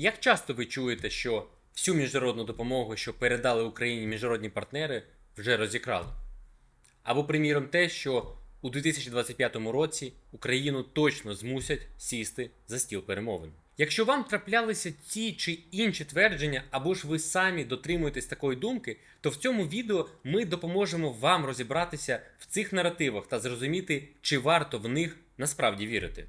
Як часто ви чуєте, що всю міжнародну допомогу, що передали Україні міжнародні партнери, вже розікрали? Або, приміром, те, що у 2025 році Україну точно змусять сісти за стіл перемовин. Якщо вам траплялися ті чи інші твердження, або ж ви самі дотримуєтесь такої думки, то в цьому відео ми допоможемо вам розібратися в цих наративах та зрозуміти, чи варто в них насправді вірити.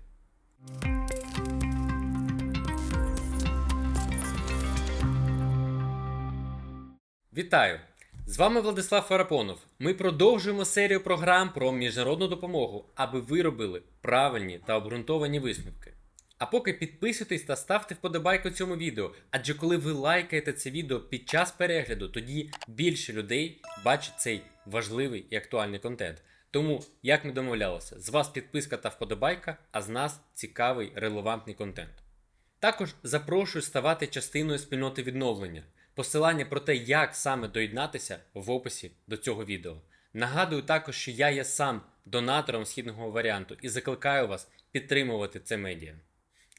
Вітаю! З вами Владислав Фарапонов. Ми продовжуємо серію програм про міжнародну допомогу, аби ви робили правильні та обґрунтовані висновки. А поки підписуйтесь та ставте вподобайку цьому відео, адже коли ви лайкаєте це відео під час перегляду, тоді більше людей бачить цей важливий і актуальний контент. Тому, як ми домовлялися, з вас підписка та вподобайка, а з нас цікавий релевантний контент. Також запрошую ставати частиною спільноти відновлення. Посилання про те, як саме доєднатися в описі до цього відео. Нагадую також, що я є сам донатором східного варіанту і закликаю вас підтримувати це медіа.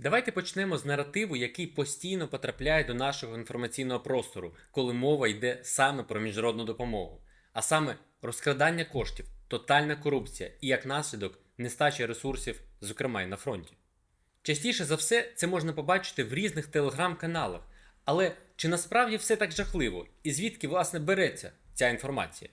Давайте почнемо з наративу, який постійно потрапляє до нашого інформаційного простору, коли мова йде саме про міжнародну допомогу, а саме розкрадання коштів, тотальна корупція і як наслідок нестача ресурсів, зокрема й на фронті. Частіше за все це можна побачити в різних телеграм-каналах. Але чи насправді все так жахливо? І звідки власне береться ця інформація?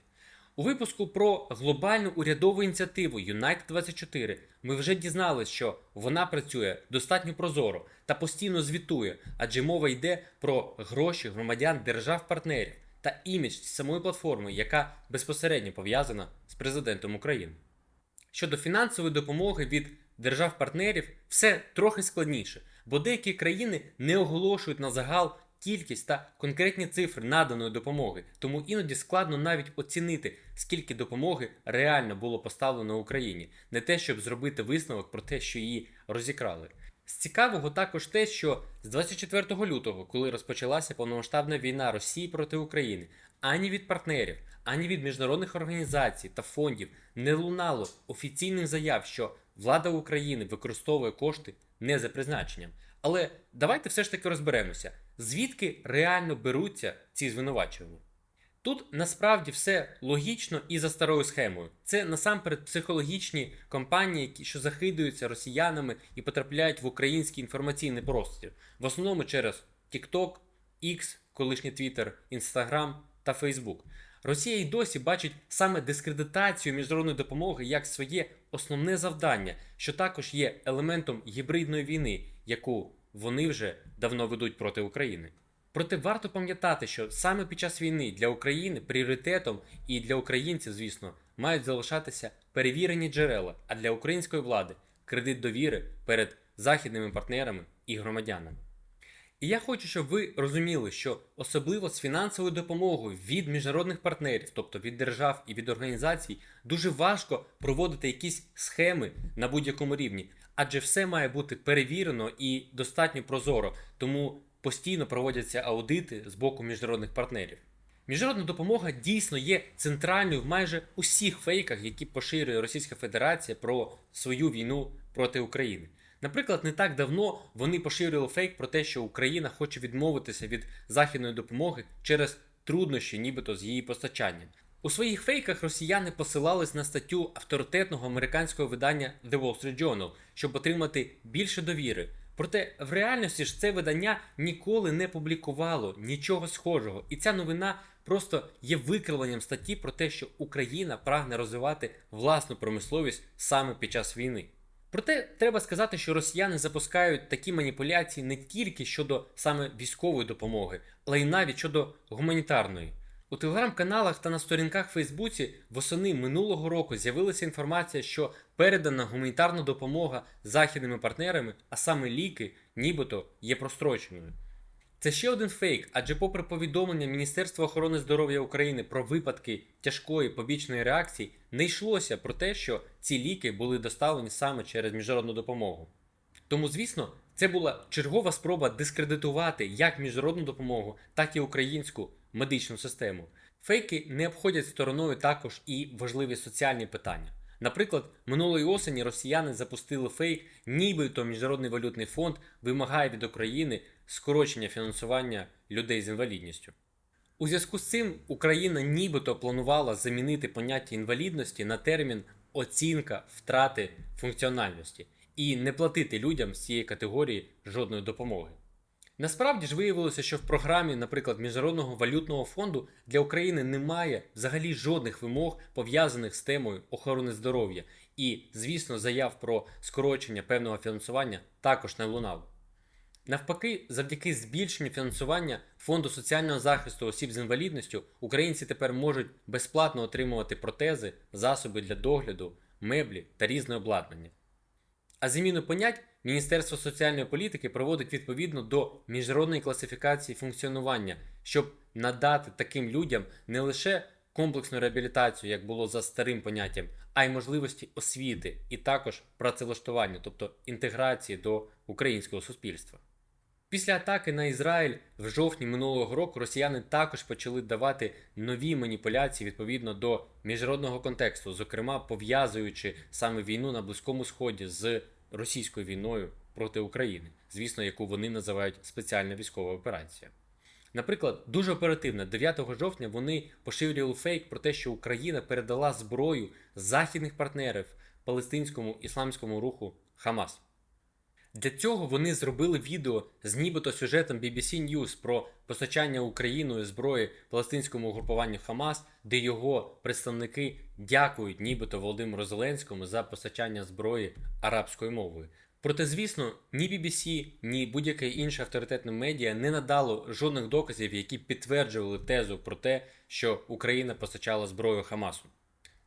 У випуску про глобальну урядову ініціативу United 24 ми вже дізналися, що вона працює достатньо прозоро та постійно звітує, адже мова йде про гроші громадян держав-партнерів та імідж самої платформи, яка безпосередньо пов'язана з президентом України. Щодо фінансової допомоги від держав-партнерів, все трохи складніше, бо деякі країни не оголошують на загал кількість та конкретні цифри наданої допомоги, тому іноді складно навіть оцінити, скільки допомоги реально було поставлено Україні, не те, щоб зробити висновок про те, що її розікрали. З цікавого також те, що з 24 лютого, коли розпочалася повномасштабна війна Росії проти України, ані від партнерів, ані від міжнародних організацій та фондів не лунало офіційних заяв, що влада України використовує кошти не за призначенням. Але давайте все ж таки розберемося, звідки реально беруться ці звинувачення. Тут насправді все логічно і за старою схемою. Це насамперед психологічні компанії, які що захидуються росіянами і потрапляють в український інформаційний простір, в основному через TikTok, X, колишній Twitter, Instagram та Facebook. Росія й досі бачить саме дискредитацію міжнародної допомоги як своє основне завдання, що також є елементом гібридної війни, яку вони вже давно ведуть проти України. Проте варто пам'ятати, що саме під час війни для України пріоритетом і для українців, звісно, мають залишатися перевірені джерела, а для української влади кредит довіри перед західними партнерами і громадянами. І я хочу, щоб ви розуміли, що особливо з фінансовою допомогою від міжнародних партнерів, тобто від держав і від організацій, дуже важко проводити якісь схеми на будь-якому рівні, адже все має бути перевірено і достатньо прозоро, тому постійно проводяться аудити з боку міжнародних партнерів. Міжнародна допомога дійсно є центральною в майже усіх фейках, які поширює Російська Федерація про свою війну проти України. Наприклад, не так давно вони поширювали фейк про те, що Україна хоче відмовитися від західної допомоги через труднощі, нібито з її постачанням. У своїх фейках росіяни посилались на статтю авторитетного американського видання The Wall Street Journal, щоб отримати більше довіри. Проте в реальності ж це видання ніколи не публікувало нічого схожого, і ця новина просто є викривленням статті про те, що Україна прагне розвивати власну промисловість саме під час війни. Проте треба сказати, що росіяни запускають такі маніпуляції не тільки щодо саме військової допомоги, але й навіть щодо гуманітарної. У телеграм-каналах та на сторінках Фейсбуці восени минулого року з'явилася інформація, що передана гуманітарна допомога західними партнерами, а саме ліки, нібито є простроченою. Це ще один фейк, адже, попри повідомлення Міністерства охорони здоров'я України про випадки тяжкої побічної реакції, не йшлося про те, що ці ліки були доставлені саме через міжнародну допомогу. Тому, звісно, це була чергова спроба дискредитувати як міжнародну допомогу, так і українську медичну систему. Фейки не обходять стороною також і важливі соціальні питання. Наприклад, минулої осені росіяни запустили фейк, нібито Міжнародний валютний фонд вимагає від України скорочення фінансування людей з інвалідністю. У зв'язку з цим Україна нібито планувала замінити поняття інвалідності на термін оцінка втрати функціональності і не платити людям з цієї категорії жодної допомоги. Насправді ж виявилося, що в програмі, наприклад, Міжнародного валютного фонду для України немає взагалі жодних вимог пов'язаних з темою охорони здоров'я, і, звісно, заяв про скорочення певного фінансування також не лунало. Навпаки, завдяки збільшенню фінансування фонду соціального захисту осіб з інвалідністю українці тепер можуть безплатно отримувати протези, засоби для догляду, меблі та різне обладнання. А заміну понять Міністерство соціальної політики проводить відповідно до міжнародної класифікації функціонування, щоб надати таким людям не лише комплексну реабілітацію, як було за старим поняттям, а й можливості освіти і також працевлаштування, тобто інтеграції до українського суспільства. Після атаки на Ізраїль в жовтні минулого року росіяни також почали давати нові маніпуляції відповідно до міжнародного контексту, зокрема пов'язуючи саме війну на Близькому Сході з російською війною проти України, звісно, яку вони називають спеціальна військова операція. Наприклад, дуже оперативно, 9 жовтня вони поширювали фейк про те, що Україна передала зброю західних партнерів палестинському ісламському руху Хамас. Для цього вони зробили відео з нібито сюжетом BBC News про постачання Україною зброї палестинському угрупуванню Хамас, де його представники дякують нібито Володимиру Зеленському за постачання зброї арабською мовою. Проте, звісно, ні BBC, ні будь-яке інше авторитетне медіа не надало жодних доказів, які підтверджували тезу про те, що Україна постачала зброю Хамасу.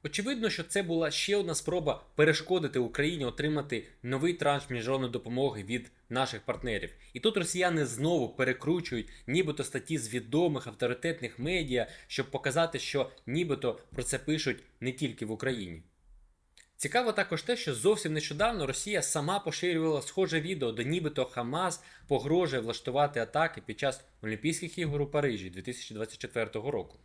Очевидно, що це була ще одна спроба перешкодити Україні отримати новий транш міжнародної допомоги від наших партнерів. І тут росіяни знову перекручують нібито статті з відомих авторитетних медіа, щоб показати, що нібито про це пишуть не тільки в Україні. Цікаво також те, що зовсім нещодавно Росія сама поширювала схоже відео, де нібито Хамас погрожує влаштувати атаки під час Олімпійських ігор у Парижі 2024 року.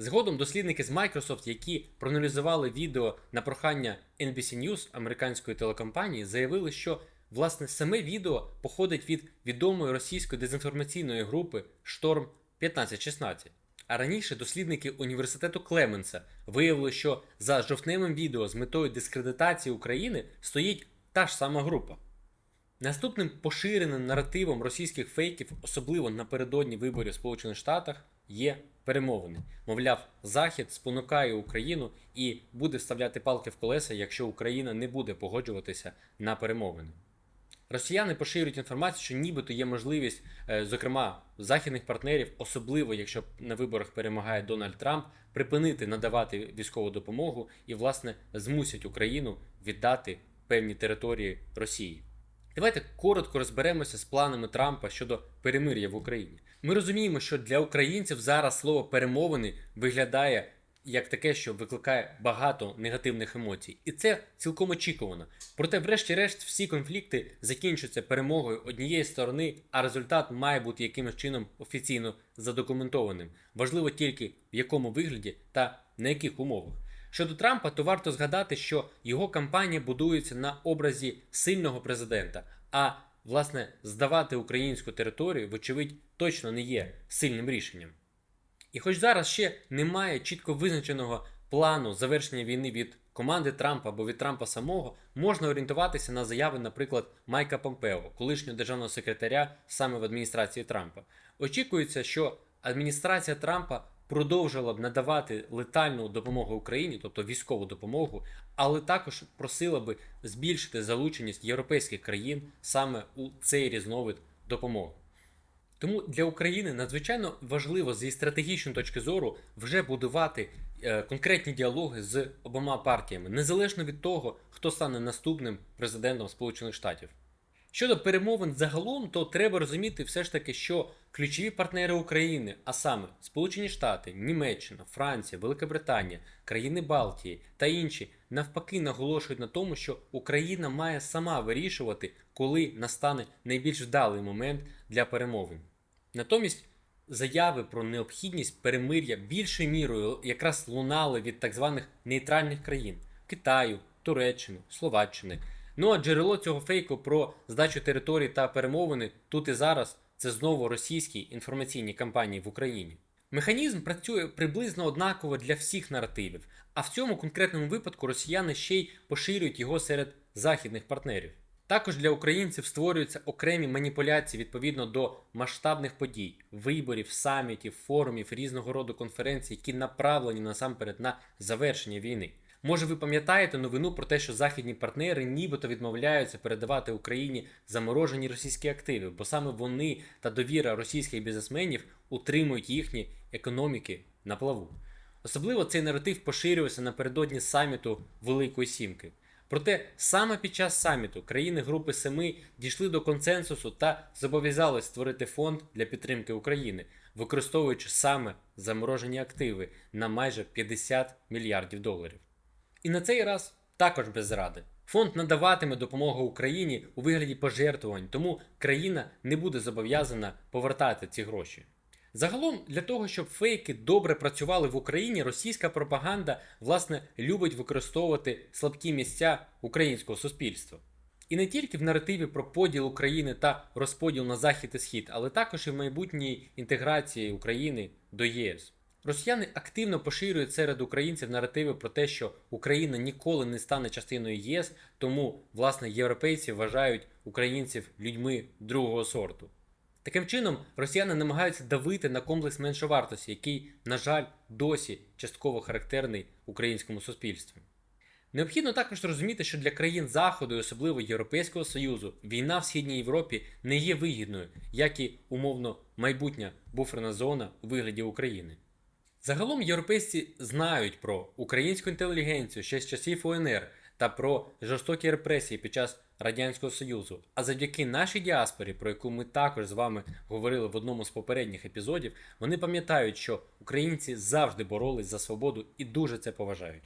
Згодом дослідники з Microsoft, які проаналізували відео на прохання NBC News американської телекомпанії, заявили, що власне саме відео походить від відомої російської дезінформаційної групи Шторм 1516. А раніше дослідники університету Клеменса виявили, що за жовтневим відео з метою дискредитації України стоїть та ж сама група. Наступним поширеним наративом російських фейків, особливо напередодні виборів Сполучених Штатах, є перемовини. Мовляв, Захід спонукає Україну і буде вставляти палки в колеса, якщо Україна не буде погоджуватися на перемовини. Росіяни поширюють інформацію, що нібито є можливість, е, зокрема, західних партнерів, особливо якщо на виборах перемагає Дональд Трамп, припинити надавати військову допомогу і, власне, змусять Україну віддати певні території Росії. Давайте коротко розберемося з планами Трампа щодо перемир'я в Україні. Ми розуміємо, що для українців зараз слово перемовини виглядає як таке, що викликає багато негативних емоцій, і це цілком очікувано. Проте, врешті-решт, всі конфлікти закінчуються перемогою однієї сторони, а результат має бути якимось чином офіційно задокументованим. Важливо тільки в якому вигляді та на яких умовах. Щодо Трампа, то варто згадати, що його кампанія будується на образі сильного президента. А власне здавати українську територію, вочевидь, точно не є сильним рішенням. І хоч зараз ще немає чітко визначеного плану завершення війни від команди Трампа або від Трампа самого, можна орієнтуватися на заяви, наприклад, Майка Помпео, колишнього державного секретаря саме в адміністрації Трампа. Очікується, що адміністрація Трампа продовжила б надавати летальну допомогу Україні, тобто військову допомогу, але також просила би збільшити залученість європейських країн саме у цей різновид допомоги. Тому для України надзвичайно важливо з її стратегічної точки зору вже будувати е, конкретні діалоги з обома партіями, незалежно від того, хто стане наступним президентом Сполучених Штатів. Щодо перемовин загалом, то треба розуміти все ж таки, що ключові партнери України, а саме Сполучені Штати, Німеччина, Франція, Велика Британія, країни Балтії та інші, навпаки наголошують на тому, що Україна має сама вирішувати, коли настане найбільш вдалий момент для перемовин. Натомість заяви про необхідність перемир'я більшою мірою якраз лунали від так званих нейтральних країн Китаю, Туреччини, Словаччини. Ну а джерело цього фейку про здачу територій та перемовини тут і зараз це знову російські інформаційні кампанії в Україні. Механізм працює приблизно однаково для всіх наративів, а в цьому конкретному випадку росіяни ще й поширюють його серед західних партнерів. Також для українців створюються окремі маніпуляції відповідно до масштабних подій, виборів, самітів, форумів, різного роду конференцій, які направлені насамперед на завершення війни. Може, ви пам'ятаєте новину про те, що західні партнери нібито відмовляються передавати Україні заморожені російські активи, бо саме вони та довіра російських бізнесменів утримують їхні економіки на плаву. Особливо цей наратив поширювався напередодні саміту Великої Сімки. Проте саме під час саміту країни Групи Семи дійшли до консенсусу та зобов'язались створити фонд для підтримки України, використовуючи саме заморожені активи на майже 50 мільярдів доларів. І на цей раз також без зради. Фонд надаватиме допомогу Україні у вигляді пожертвувань, тому країна не буде зобов'язана повертати ці гроші. Загалом, для того, щоб фейки добре працювали в Україні, російська пропаганда власне любить використовувати слабкі місця українського суспільства. І не тільки в наративі про поділ України та розподіл на захід і схід, але також і в майбутній інтеграції України до ЄС. Росіяни активно поширюють серед українців наративи про те, що Україна ніколи не стане частиною ЄС, тому власне європейці вважають українців людьми другого сорту. Таким чином, росіяни намагаються давити на комплекс меншовартості, який, на жаль, досі частково характерний українському суспільству. Необхідно також розуміти, що для країн Заходу, і особливо Європейського Союзу, війна в Східній Європі не є вигідною, як і умовно майбутня буферна зона у вигляді України. Загалом європейці знають про українську інтелігенцію ще з часів УНР та про жорстокі репресії під час Радянського Союзу. А завдяки нашій діаспорі, про яку ми також з вами говорили в одному з попередніх епізодів, вони пам'ятають, що українці завжди боролись за свободу і дуже це поважають.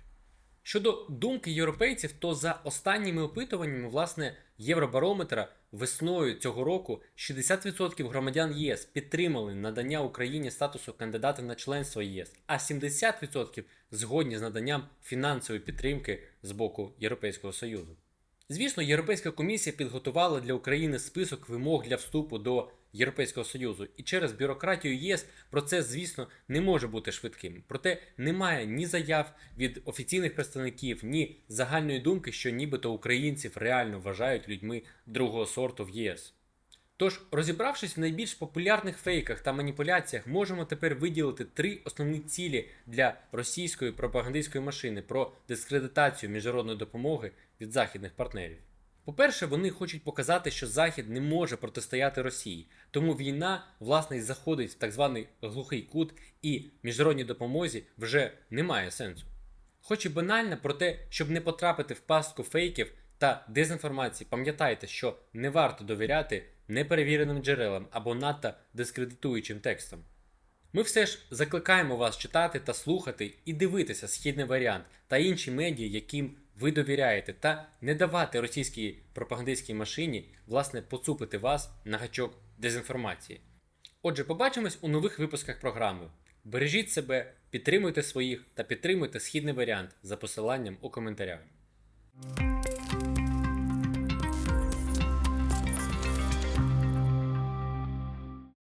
Щодо думки європейців, то за останніми опитуваннями, власне, Євробарометра весною цього року 60% громадян ЄС підтримали надання Україні статусу кандидата на членство ЄС, а 70% згодні з наданням фінансової підтримки з боку Європейського Союзу. Звісно, Європейська комісія підготувала для України список вимог для вступу до Європейського Союзу, і через бюрократію ЄС процес, звісно, не може бути швидким. Проте немає ні заяв від офіційних представників, ні загальної думки, що нібито українців реально вважають людьми другого сорту в ЄС. Тож, розібравшись в найбільш популярних фейках та маніпуляціях, можемо тепер виділити три основні цілі для російської пропагандистської машини про дискредитацію міжнародної допомоги від західних партнерів. По-перше, вони хочуть показати, що Захід не може протистояти Росії, тому війна, власне, заходить в так званий глухий кут, і міжнародній допомозі вже немає сенсу. Хоч і банально, проте, щоб не потрапити в пастку фейків та дезінформації, пам'ятайте, що не варто довіряти неперевіреним джерелам або надто дискредитуючим текстам. Ми все ж закликаємо вас читати та слухати і дивитися східний варіант та інші медіа, яким ви довіряєте, та не давати російській пропагандистській машині, власне, поцупити вас на гачок дезінформації. Отже, побачимось у нових випусках програми. Бережіть себе, підтримуйте своїх та підтримуйте східний варіант за посиланням у коментарях.